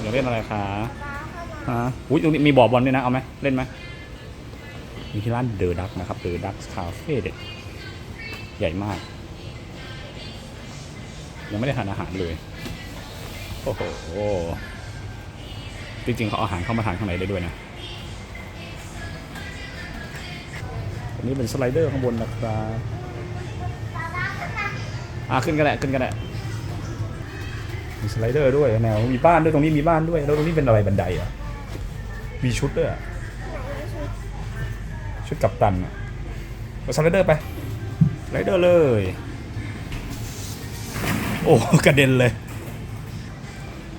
อยากเล่นอะไรคะป้าเข้ามาฮะอุ้ยตรงนี้มีบ่อบอลด้วยนะ เอาไหมเล่นไหมมีที่ร้านเดอะดักนะครับเดอะดักคาเฟ่เด็ดใหญ่มาก ยังไม่ได้ทานอาหารเลย โอ้โห จริงๆ เขาเอาอาหารเข้ามาทานข้างในได้ด้วยนะอันนี้เป็นสไลเดอร์ข้างบนนะครับป้าป้าขึ้นมาอะขึ้นก็ได้ขึ้นก็ได้มี สไลเดอร์ด้วยแนวมีบ้านด้วยตรงนี้มีบ้านด้วย แล้วตรงนี้เป็นอะไรบันไดอะ มีชุดด้วยอะไหนชุดชุดกัปตันอะเอาสไลเดอร์ไปสไลเดอร์เลย โอ้กระเด็นเลย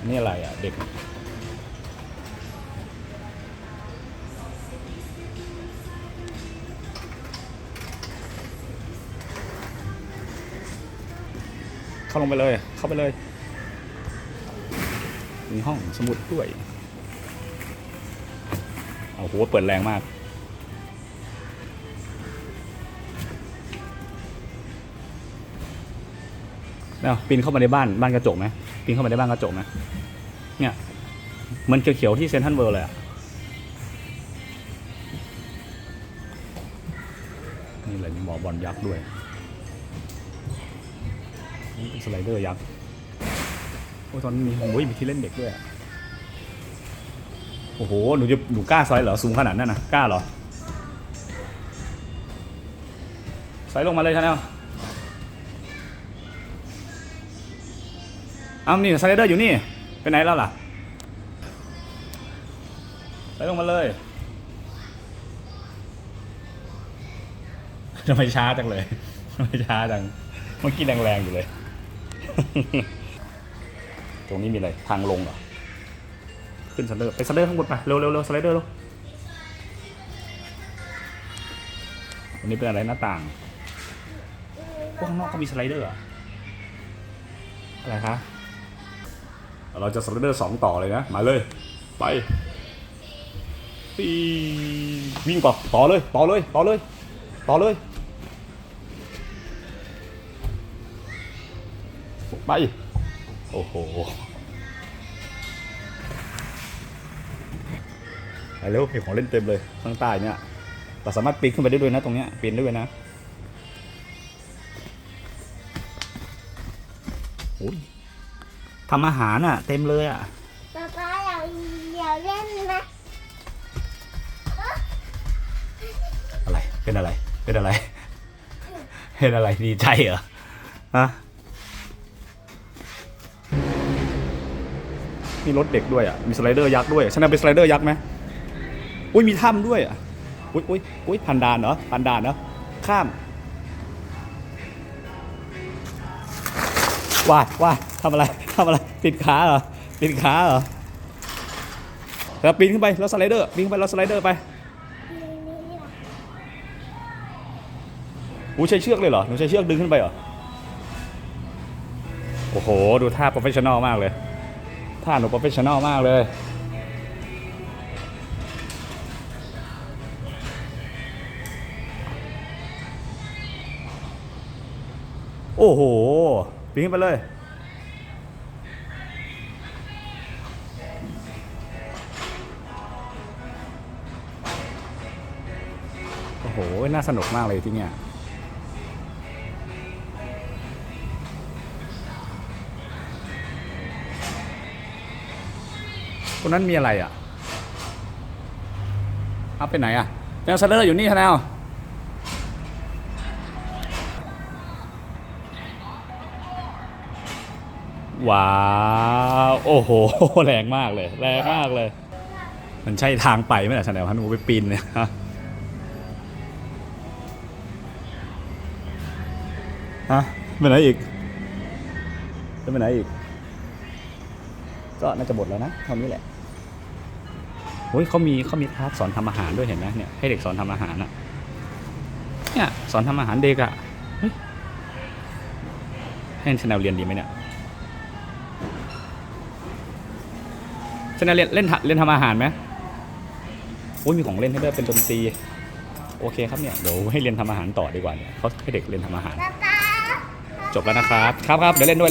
นี่อะไรอะ เด็กเข้าลงไปเลย เข้าไปเลย มีห้องสมุดด้วยโอ้โหเปิดแรงมากเอาปีนเข้ามาในบ้านบ้านกระจกไหมปีนเข้ามาในบ้านกระจกนะเนี่ยมันเขียวๆที่เซนทรัลเวิร์เลยอะนี่เลยมีหมอบอลยักษ์ด้วยนี่เป็นสไลเดอร์ยักษ์ โอ้ตอนนี้มีโอ้ยมีที่เล่นเด็กด้วยอะโอ้โห หนูจะหนูกล้าซอยเหรอ สูงขนาดนั้นนะกล้าเหรอซอยลงมาเลยชาแนลอ้านี่สไลเดอร์อยู่นี่ ไปไหนแล้วล่ะไปลงมาเลยทำไมช้าจังเลยทำไมช้าจัง เมื่อกี้แรงๆอยู่เลย ตรงนี้มีอะไร ทางลงเหรอ ขึ้นสไลเดอร์ ไปสไลเดอร์ข้างบนไป เร็วเร็วเร็วสไลเดอร์เร็ววันนี้เป็นอะไรหน้าต่างพวกข้างนอกก็มีสไลเดอร์เหรออะไรคะ เราจะสไลเดอร์สองต่อเลยนะ มาเลย ไปปีวิ่งต่อต่อเลย ต่อเลย ต่อเลย ต่อเลย ไป โอ้โหไปเร็วมีของเล่นเต็มเลยข้างใต้เนี่ยเราสามารถปีนขึ้นไปได้ด้วยนะตรงเนี้ยปีนได้ด้วยนะโอ้ยทำอาหารอะ เต็มเลยอะป้าป้าอยากอยากเล่นไหมอะไรเป็นอะไร เป็นอะไร เป็นอะไรดีใจเหรอฮะ มีรถเด็กด้วยอะ มีสไลเดอร์ยักษ์ด้วยฉันเอาเป็นสไลเดอร์ยักษ์ไหมอุ้ยมีถ้ำด้วยอะ อุ้ยอุ้ยอุ้ยพันดานเหรอพันดานเหรอข้ามวาดวาดทำอะไรทำอะไรติดขาเหรอติดขาเหรอแล้วปีนขึ้นไปแล้วสไลเดอร์ปีนขึ้นไปแล้วสไลเดอร์ไปอะหนูใช้เชือกเลยเหรอหนูใช้เชือกดึงขึ้นไปเหรอโอ้โห ดูท่าโปรเฟชชั่นอลมากเลย ท่าหนูโปรเฟชชั่นอลมากเลยโอ้โหปีนไปเลย โอ้โห น่าสนุกมากเลยที่เนี่ย ตรงนั้นมีอะไรอะเอาไปไหนอะแนวสเลอร์อยู่นี่คะแนวว้าวโอ้โห แรงมากเลย แรงมากเลย มันใช่ทางไปไหมล่ะชาแนลฮันนูไปปีนเนี่ยฮะฮะไปไหนอีกจะไปไหนอีก ก็น่าจะหมดแล้วนะเท่านี้แหละโอ้ยเขามีเขามีคลาสสอนทำอาหารด้วยเห็นไหมเนี่ยให้เด็กสอนทำอาหารอะเนี่ยสอนทำอาหารเด็กอะเฮ้ยให้ชแนลเรียนดีไหมเนี่ยชแนลเรียนเล่นทะเล่นทำอาหารไหมโอ้ยมีของเล่นให้ด้วยเป็นดนตรีโอเคครับเนี่ยเดี๋ยวให้เรียนทำอาหารต่อดีกว่าเนี่ยเขาให้เด็กเรียนทำอาหารป้าป้าจบแล้วนะครับครับครับเดี๋ยวเล่นด้วย